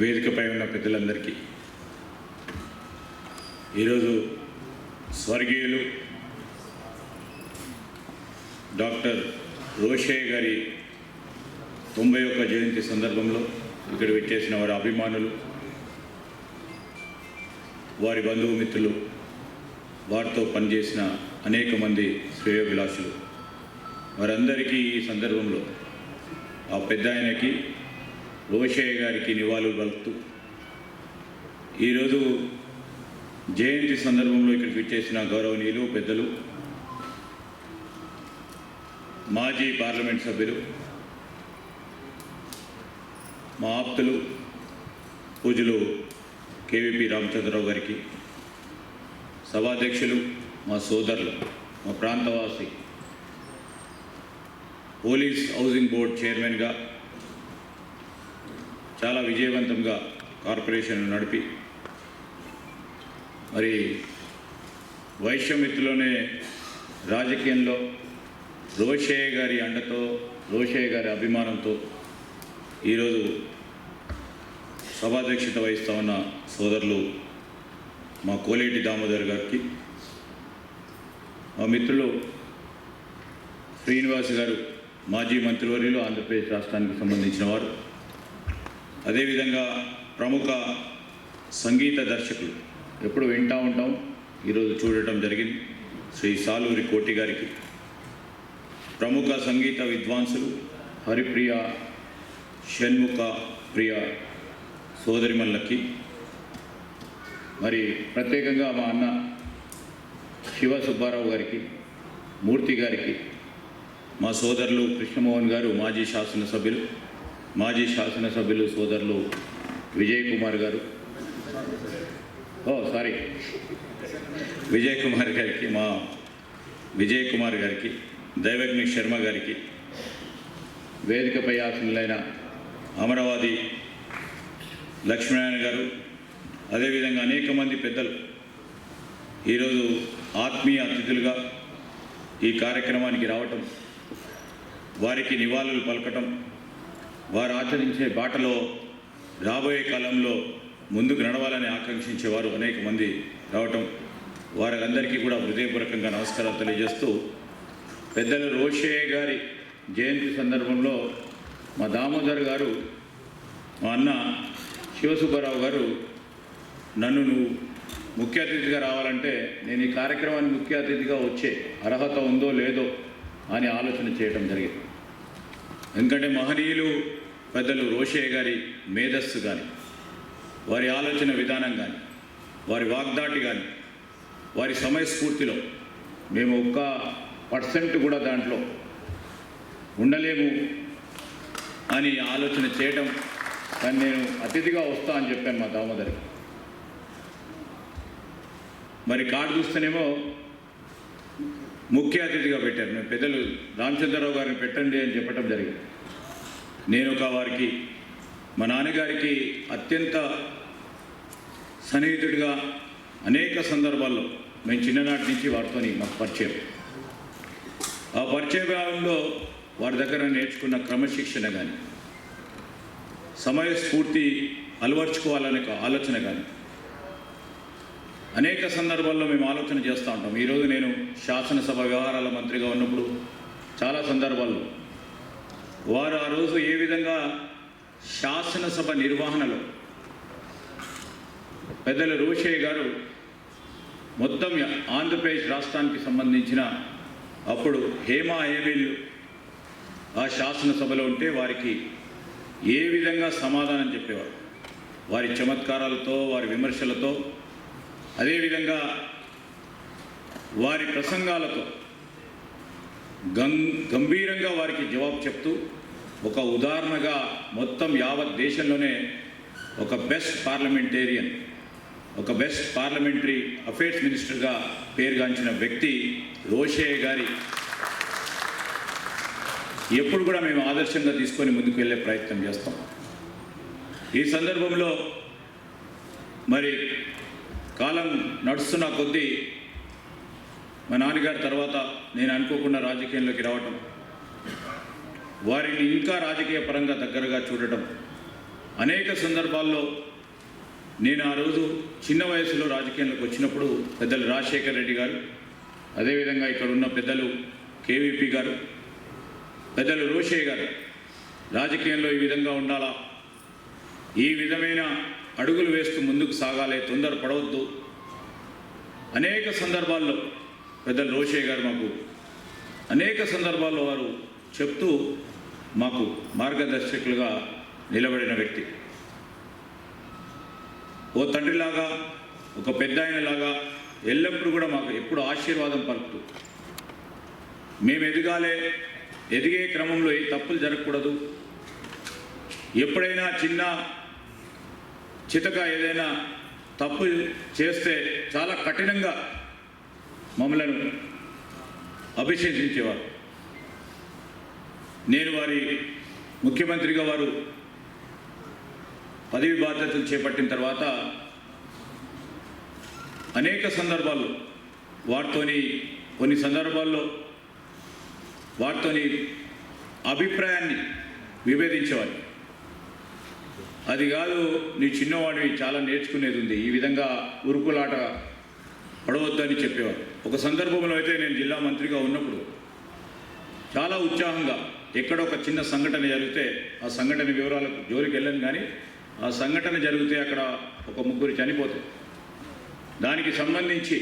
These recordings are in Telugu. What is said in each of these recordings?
వేదికపై ఉన్న పెద్దలందరికీ. ఈరోజు స్వర్గీయులు డాక్టర్ రోషయ్య గారి తొంభై ఒక్క జయంతి సందర్భంలో ఇక్కడ వచ్చేసిన వారి అభిమానులు వారి బంధుమిత్రులు వారితో పనిచేసిన అనేక మంది శ్రేయోభిలాషులు. వారందరికీ ఈ సందర్భంలో ఆ పెద్ద ఆయనకి లోషయ్య గారికి నివాళులు పలుకుతూ ఈరోజు జయంతి సందర్భంలో ఇక్కడికి విచ్చేసిన గౌరవనీయులు పెద్దలు మాజీ పార్లమెంట్ సభ్యులు మా ఆప్తులు పూజలు కేవీపీ రామచంద్రరావు గారికి సభాధ్యక్షులు మా సోదరులు మా ప్రాంతవాసి పోలీస్ హౌసింగ్ బోర్డ్ చైర్మన్గా చాలా విజయవంతంగా కార్పొరేషన్ నడిపి మరి వైశ్యమిత్రులోనే రాజకీయంలో రోషయ్య గారి అండతో రోషయ్య గారి అభిమానంతో ఈరోజు సభాధ్యక్షత వహిస్తూ ఉన్న సోదరులు మా కోలేటి దామోదర్ గారికి మా మిత్రులు శ్రీనివాస్ గారు మాజీ మంత్రివర్యులు ఆంధ్రప్రదేశ్ రాష్ట్రానికి సంబంధించిన వారు అదేవిధంగా ప్రముఖ సంగీత దర్శకులు. ఎప్పుడు వింటూ ఉంటాం. ఈరోజు చూడటం జరిగింది. శ్రీ సాలూరి కోటి గారికి. ప్రముఖ సంగీత విద్వాంసులు హరిప్రియ షణ్ముఖ ప్రియ సోదరిమల్లకి మరి ప్రత్యేకంగా మా అన్న శివ సుబ్బారావు గారికి మూర్తి గారికి మా సోదరులు కృష్ణమోహన్ గారు మాజీ శాసనసభ్యులు మాజీ శాసనసభ్యులు సోదరులు విజయ్ కుమార్ గారు. ఓ సారీ. విజయ్ కుమార్ గారికి మా విజయ్ కుమార్ గారికి దైవజ్ఞ శర్మ గారికి వేదికపై ఆసనులైన అమరావతి లక్ష్మీనారాయణ గారు అదేవిధంగా అనేక మంది పెద్దలు ఈరోజు ఆత్మీయ అతిథులుగా ఈ కార్యక్రమానికి రావటం వారికి నివాళులు పలకటం వారు ఆచరించే బాటలో రాబోయే కాలంలో ముందుకు నడవాలని ఆకాంక్షించేవారు అనేక మంది రావటం వారందరికీ కూడా హృదయపూర్వకంగా నమస్కారాలు తెలియజేస్తూ పెద్దలు రోషయ్య గారి జయంతి సందర్భంలో మా దామోదర్ గారు మా అన్న శివసుబ్బారావు గారు నన్ను నువ్వు ముఖ్య అతిథిగా రావాలంటే నేను ఈ కార్యక్రమానికి ముఖ్య అతిథిగా వచ్చే అర్హత ఉందో లేదో అని ఆలోచన చేయడం జరిగింది. ఎందుకంటే మహనీయులు పెద్దలు రోషయ్య గారి మేధస్సు కానీ వారి ఆలోచన విధానం కానీ వారి వాగ్దాటి కానీ వారి సమయస్ఫూర్తిలో మేము ఒక్క పర్సెంట్ కూడా దాంట్లో ఉండలేము అని ఆలోచన చేయటం కానీ నేను అతిథిగా వస్తా అని చెప్పాను మా దామోదరికి మరి కార్డు చూస్తేనేమో ముఖ్య అతిథిగా పెట్టారు. మేము పెద్దలు రామచంద్రరావు గారిని పెట్టండి అని చెప్పడం జరిగింది. నేను ఒక వారికి మా నాన్నగారికి అత్యంత సన్నిహితుడిగా అనేక సందర్భాల్లో మేము చిన్ననాటి నుంచి వారితో మాకు పరిచయం. ఆ పరిచయంలో వారి దగ్గర నేర్చుకున్న క్రమశిక్షణ కానీ సమయస్ఫూర్తి అలవర్చుకోవాలనే ఒక ఆలోచన కానీ అనేక సందర్భాల్లో మేము ఆలోచన చేస్తూ ఉంటాం. ఈరోజు నేను శాసనసభ వ్యవహారాల మంత్రిగా ఉన్నప్పుడు చాలా సందర్భాల్లో వారు ఆ రోజు ఏ విధంగా శాసనసభ నిర్వహణలో పెద్దల రోషయ్య గారు మొత్తం ఆంధ్రప్రదేశ్ రాష్ట్రానికి సంబంధించిన అప్పుడు హేమా హేమీలు ఆ శాసనసభలో ఉంటే వారికి ఏ విధంగా సమాధానం చెప్పేవారు? వారి చమత్కారాలతో వారి విమర్శలతో అదేవిధంగా వారి ప్రసంగాలతో గం గంభీరంగా వారికి జవాబు చెప్తూ ఒక ఉదాహరణగా మొత్తం యావత్ దేశంలోనే ఒక బెస్ట్ పార్లమెంటేరియన్ ఒక బెస్ట్ పార్లమెంటరీ అఫేర్స్ మినిస్టర్గా పేరుగాంచిన వ్యక్తి రోషయ్య గారి. ఎప్పుడు కూడా మేము ఆదర్శంగా తీసుకొని ముందుకు వెళ్ళే ప్రయత్నం చేస్తాం. ఈ సందర్భంలో మరి కాలం నడుస్తున్న కొద్దీ మా నాన్నగారి తర్వాత నేను అనుకోకుండా రాజకీయంలోకి రావటం వారిని ఇంకా రాజకీయ పరంగా దగ్గరగా చూడటం అనేక సందర్భాల్లో నేను ఆ రోజు చిన్న వయసులో రాజకీయంలోకి వచ్చినప్పుడు పెద్దలు రాజశేఖర్ రెడ్డి గారు అదేవిధంగా ఇక్కడ ఉన్న పెద్దలు కేవీపీ గారు పెద్దలు రోషే గారు రాజకీయంలో ఈ విధంగా ఉండాలా? ఈ విధమైన అడుగులు వేస్తూ ముందుకు సాగాలి తొందర పడవద్దు అనేక సందర్భాల్లో పెద్దలు రోషయ్య గారు మాకు అనేక సందర్భాల్లో వారు చెప్తూ మాకు మార్గదర్శకులుగా నిలబడిన వ్యక్తి. ఓ తండ్రిలాగా ఒక పెద్ద ఆయనలాగా ఎల్లప్పుడూ కూడా మాకు ఎప్పుడు ఆశీర్వాదం పలుకుతూ. మేము ఎదగాలే ఎదిగే క్రమంలో ఏ తప్పులు జరగకూడదు. ఎప్పుడైనా చిన్న చితక ఏదైనా తప్పు చేస్తే చాలా కఠినంగా మమ్మలను అభిషేకించేవారు. నేను వారి ముఖ్యమంత్రిగా వారు పదవి బాధ్యతలు చేపట్టిన తర్వాత అనేక సందర్భాల్లో వారితోని కొన్ని సందర్భాల్లో వారితోని అభిప్రాయాన్ని విభేదించేవారు. అది కాదు నీ చిన్నవాడివి చాలా నేర్చుకునేది ఉంది. ఈ విధంగా ఉరుకులాట పడవద్దని చెప్పేవారు. ఒక సందర్భంలో అయితే నేను జిల్లా మంత్రిగా ఉన్నప్పుడు చాలా ఉత్సాహంగా ఎక్కడ ఒక చిన్న సంఘటన జరిగితే ఆ సంఘటన వివరాలకు జోలికి వెళ్ళను కానీ ఆ సంఘటన జరిగితే అక్కడ ఒక ముగ్గురు చనిపోతుంది దానికి సంబంధించి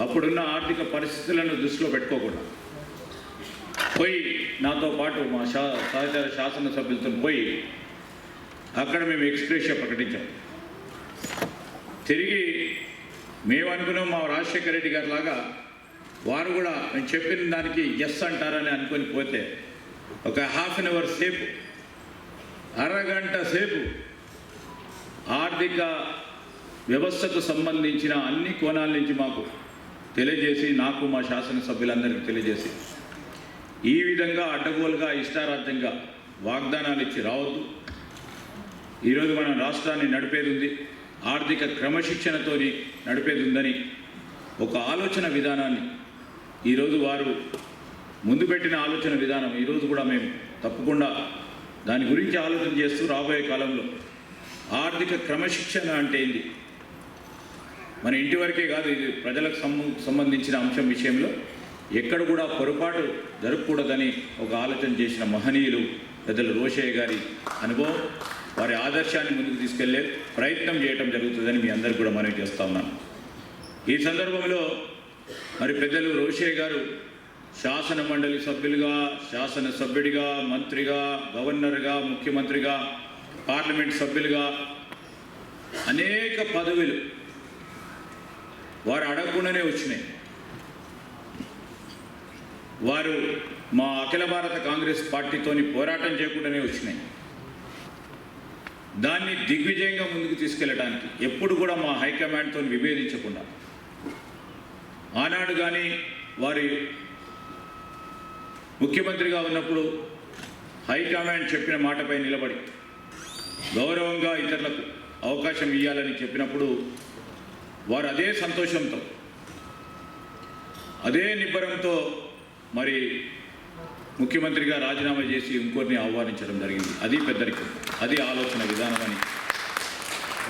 అప్పుడున్న ఆర్థిక పరిస్థితులను దృష్టిలో పెట్టుకోకుండా పోయి నాతో పాటు మా శా సహచార శాసనసభ్యులతో పోయి అక్కడ మేము ఎక్స్ప్రెషియా ప్రకటించాం. తిరిగి మేము అనుకున్నాం మా రాజశేఖర రెడ్డి గారి లాగా వారు కూడా మేము చెప్పిన దానికి ఎస్ అంటారని అనుకొని పోతే ఒక హాఫ్ అన్ అవర్ సేపు అరగంట సేపు ఆర్థిక వ్యవస్థకు సంబంధించిన అన్ని కోణాల నుంచి మాకు తెలియజేసి నాకు మా శాసనసభ్యులందరికీ తెలియజేసి ఈ విధంగా అడ్డగోలుగా ఇష్టారాజ్యంగా వాగ్దానాలు ఇచ్చి రావద్దు. ఈరోజు మనం రాష్ట్రాన్ని నడిపేది ఉంది. ఆర్థిక క్రమశిక్షణతోని నడిపేదిందని ఒక ఆలోచన విధానాన్ని ఈరోజు వారు ముందు పెట్టిన ఆలోచన విధానం. ఈరోజు కూడా మేము తప్పకుండా దాని గురించి ఆలోచన చేస్తూ రాబోయే కాలంలో ఆర్థిక క్రమశిక్షణ అంటే ఏంది? మన ఇంటి వరకే కాదు ఇది ప్రజలకు సంబంధించిన అంశం విషయంలో ఎక్కడ కూడా పొరపాటు జరగకూడదని ఒక ఆలోచన చేసిన మహనీయులు పెద్దలు రోషయ్య గారి అనుభవం. వారి ఆదర్శాన్ని ముందుకు తీసుకెళ్ళే ప్రయత్నం చేయటం జరుగుతుందని మీ అందరికీ కూడా మనవి చేస్తా ఉన్నాను. ఈ సందర్భంలో మరి పెద్దలు రోషే గారు శాసన మండలి సభ్యులుగా శాసన సభ్యుడిగా మంత్రిగా గవర్నర్గా ముఖ్యమంత్రిగా పార్లమెంట్ సభ్యులుగా అనేక పదవులు వారు అడగకుండానే వచ్చినాయి. వారు మా అఖిల భారత కాంగ్రెస్ పార్టీతోని పోరాటం చేయకుండానే వచ్చినాయి. దాన్ని దిగ్విజయంగా ముందుకు తీసుకెళ్ళడానికి ఎప్పుడు కూడా మా హైకమాండ్తో విభేదించకుండా. ఆనాడు కానీ వారి ముఖ్యమంత్రిగా ఉన్నప్పుడు హైకమాండ్ చెప్పిన మాటపై నిలబడి గౌరవంగా ఇతరులకు అవకాశం ఇవ్వాలని చెప్పినప్పుడు వారు అదే సంతోషంతో అదే నిబ్బరంతో మరి ముఖ్యమంత్రిగా రాజీనామా చేసి ఇంకోరిని ఆహ్వానించడం జరిగింది. అది పెద్దరికం అది ఆలోచన విధానం అని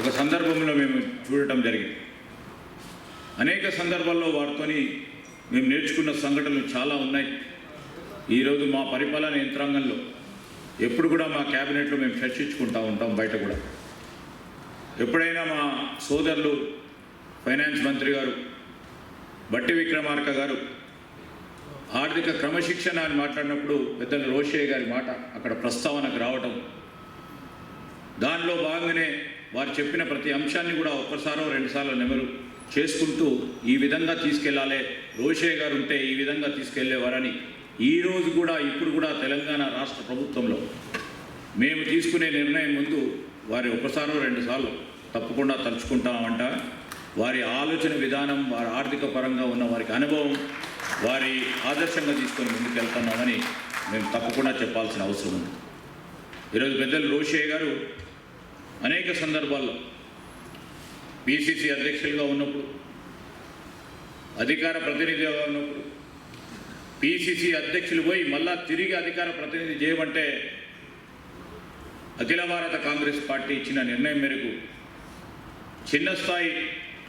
ఒక సందర్భంలో మేము చూడటం జరిగింది. అనేక సందర్భాల్లో వారితోని మేము నేర్చుకున్న సంఘటనలు చాలా ఉన్నాయి. ఈరోజు మా పరిపాలన యంత్రాంగంలో ఎప్పుడు కూడా మా క్యాబినెట్లో మేము చర్చించుకుంటూ ఉంటాం బయట కూడా. ఎప్పుడైనా మా సోదరులు ఫైనాన్స్ మంత్రి గారు బట్టి విక్రమార్క గారు ఆర్థిక క్రమశిక్షణ అని మాట్లాడినప్పుడు పెద్దలు రోషయ్య గారి మాట అక్కడ ప్రస్తావనకు రావటం. దానిలో భాగంగానే వారు చెప్పిన ప్రతి అంశాన్ని కూడా ఒక్కసారో రెండుసార్లు నెమరు చేసుకుంటూ ఈ విధంగా తీసుకెళ్ళాలి రోషయ్య గారు ఉంటే ఈ విధంగా తీసుకెళ్ళేవారని ఈరోజు కూడా ఇప్పుడు కూడా తెలంగాణ రాష్ట్ర ప్రభుత్వంలో మేము తీసుకునే నిర్ణయం ముందు వారి ఒకసారో రెండుసార్లు తప్పకుండా తలుచుకుంటామంట. వారి ఆలోచన విధానం వారి ఆర్థిక పరంగా ఉన్న వారికి అనుభవం వారి ఆదర్శంగా తీసుకొని ముందుకెళ్తున్నామని మేము తప్పకుండా చెప్పాల్సిన అవసరం ఉంది. ఈరోజు పెద్దలు రోషయ్య గారు అనేక సందర్భాల్లో పిసిసి అధ్యక్షులుగా ఉన్నప్పుడు అధికార ప్రతినిధిగా ఉన్నప్పుడు పిసిసి అధ్యక్షులు పోయి మళ్ళా తిరిగి అధికార ప్రతినిధి చేయమంటే అఖిల భారత కాంగ్రెస్ పార్టీ ఇచ్చిన నిర్ణయం మేరకు చిన్న స్థాయి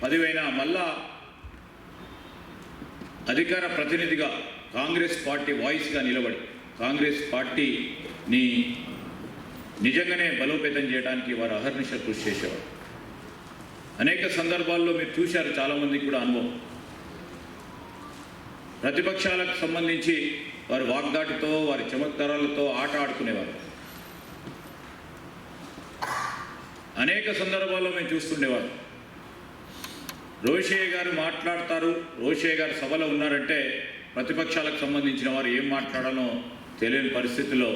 పదివైనా మళ్ళా అధికార ప్రతినిధిగా కాంగ్రెస్ పార్టీ వాయిస్గా నిలబడి కాంగ్రెస్ పార్టీని నిజంగానే బలోపేతం చేయడానికి వారు అహర్నిశ కృషి చేసేవారు. అనేక సందర్భాల్లో మీరు చూశారు చాలామందికి కూడా అనుభవం. ప్రతిపక్షాలకు సంబంధించి వారి వాగ్దాటితో వారి చమత్కారాలతో ఆట ఆడుకునేవారు. అనేక సందర్భాల్లో మేము చూస్తుండేవారు. రోషయ్య గారు మాట్లాడతారు. రోషయ్య గారు సభలో ఉన్నారంటే ప్రతిపక్షాలకు సంబంధించిన వారు ఏం మాట్లాడాలో తెలియని పరిస్థితిలో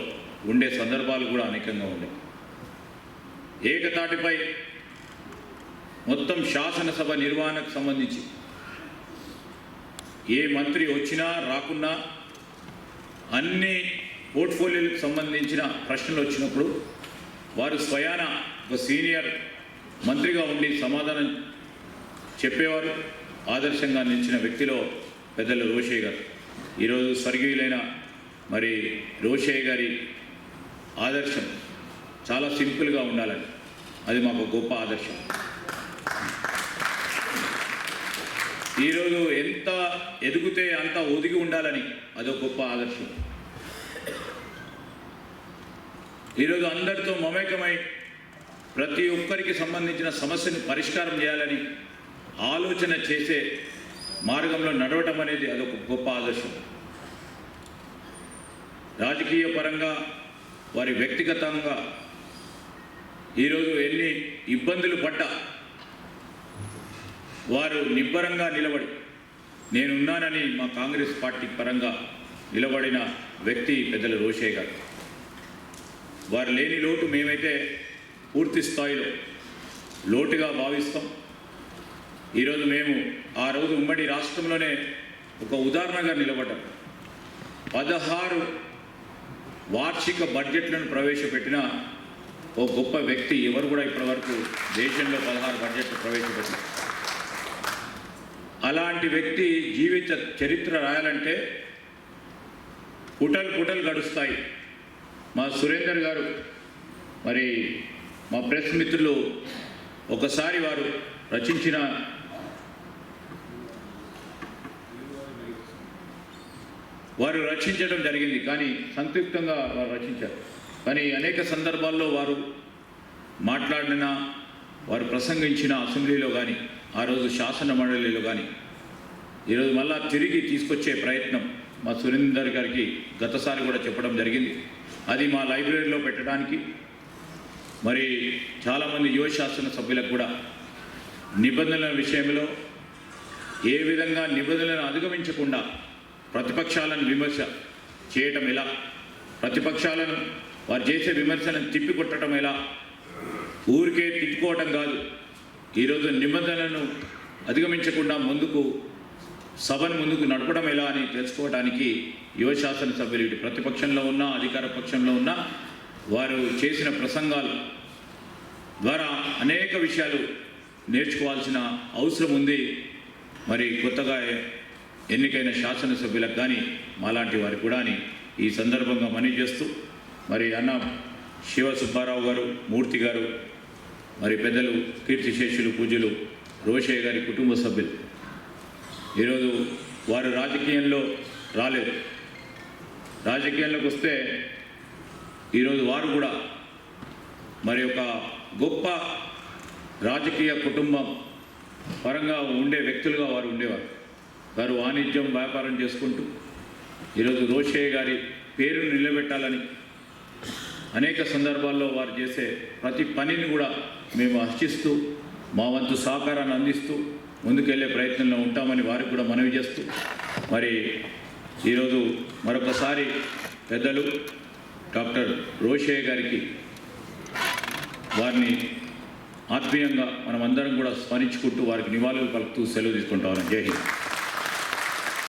ఉండే సందర్భాలు కూడా అనేకంగా ఉన్నాయి ఏకతాటిపై మొత్తం శాసనసభ నిర్వహణకు సంబంధించి ఏ మంత్రి వచ్చినా రాకున్నా అన్ని పోర్ట్ఫోలియోలకు సంబంధించిన ప్రశ్నలు వచ్చినప్పుడు వారు స్వయాన ఒక సీనియర్ మంత్రిగా ఉండి సమాధానం చెప్పేవారు ఆదర్శంగా నిలిచిన వ్యక్తిలో పెద్దలు రోషయ్య గారు. ఈరోజు స్వర్గీయులైన మరి రోషయ్య గారి ఆదర్శం చాలా సింపుల్గా ఉండాలని. అది మాకు గొప్ప ఆదర్శం. ఈరోజు ఎంత ఎదుగుతే అంత ఒదిగి ఉండాలని అదొక గొప్ప ఆదర్శం. ఈరోజు అందరితో మమేకమై ప్రతి ఒక్కరికి సంబంధించిన సమస్యను పరిష్కారం చేయాలని ఆలోచన చేసే మార్గంలో నడవటం అనేది అదొక గొప్ప ఆదర్శం. రాజకీయ పరంగా వారి వ్యక్తిగతంగా ఈరోజు ఎన్ని ఇబ్బందులు పడ్డా వారు నిబ్బరంగా నిలబడి నేనున్నానని మా కాంగ్రెస్ పార్టీ పరంగా నిలబడిన వ్యక్తి పెద్దల రోషయ్య గారు. వారు లేని లోటు మేమైతే పూర్తి స్థాయిలో లోటుగా భావిస్తాం. ఈరోజు మేము ఆ రోజు ఉమ్మడి రాష్ట్రంలోనే ఒక ఉదాహరణగా నిలబడ్డాం. పదహారు వార్షిక బడ్జెట్లను ప్రవేశపెట్టిన ఓ గొప్ప వ్యక్తి ఎవరు కూడా ఇప్పటివరకు దేశంలో పదహారు బడ్జెట్లు ప్రవేశపెట్టారు అలాంటి వ్యక్తి జీవిత చరిత్ర రాయాలంటే పుటలు పుటలు గడుస్తాయి. మా సురేందర్ గారు మరి మా ప్రెస్ మిత్రులు ఒకసారి వారు రచించిన వారు రచించడం జరిగింది కానీ సంక్షిప్తంగా వారు రచించారు కానీ అనేక సందర్భాల్లో వారు మాట్లాడిన వారు ప్రసంగించిన అసెంబ్లీలో కానీ ఆ రోజు శాసన మండలిలో కానీ ఈరోజు మళ్ళా తిరిగి తీసుకొచ్చే ప్రయత్నం మా సురేందర్ గారికి గతసారి కూడా చెప్పడం జరిగింది. అది మా లైబ్రరీలో పెట్టడానికి మరి చాలామంది యువ శాసన సభ్యులకు కూడా నిబంధనల విషయంలో ఏ విధంగా నిబంధనలను అధిగమించకుండా ప్రతిపక్షాలను విమర్శ చేయటం ఎలా? ప్రతిపక్షాలను వారు చేసే విమర్శలను తిప్పికొట్టడం ఎలా? ఊరికే తిట్టుకోవటం కాదు. ఈరోజు నిబంధనలను అధిగమించకుండా ముందుకు సభను ముందుకు నడపడం ఎలా అని తెలుసుకోవడానికి యువ శాసనసభ్యులు ప్రతిపక్షంలో ఉన్న అధికార పక్షంలో ఉన్న వారు చేసిన ప్రసంగాలు ద్వారా అనేక విషయాలు నేర్చుకోవాల్సిన అవసరం ఉంది. మరి కొత్తగా ఎన్నికైన శాసనసభ్యులకు కానీ మాలాంటి వారికి కూడా అని ఈ సందర్భంగా మనవి చేస్తూ మరి అన్న శివ సుబ్బారావు గారు మూర్తి గారు మరి పెద్దలు కీర్తిశేషులు పూజలు రోషయ్య గారి కుటుంబ సభ్యులు. ఈరోజు వారు రాజకీయంలో రాలేదు. రాజకీయాల్లోకి వస్తే ఈరోజు వారు కూడా మరి ఒక గొప్ప రాజకీయ కుటుంబం పరంగా ఉండే వ్యక్తులుగా వారు ఉండేవారు. వారు వాణిజ్యం వ్యాపారం చేసుకుంటూ ఈరోజు రోషయ్య గారి పేరును నిలబెట్టాలని అనేక సందర్భాల్లో వారు చేసే ప్రతి పనిని కూడా మేము హర్షిస్తూ మా వంతు సహకారాన్ని అందిస్తూ ముందుకెళ్ళే ప్రయత్నంలో ఉంటామని వారికి కూడా మనవి చేస్తూ మరి ఈరోజు మరొకసారి పెద్దలు డాక్టర్ రోషయ్య గారికి వారిని ఆత్మీయంగా మనమందరం కూడా స్మరించుకుంటూ వారికి నివాళులు పలుకుతూ సెలవు తీసుకుంటామని జై హింద్.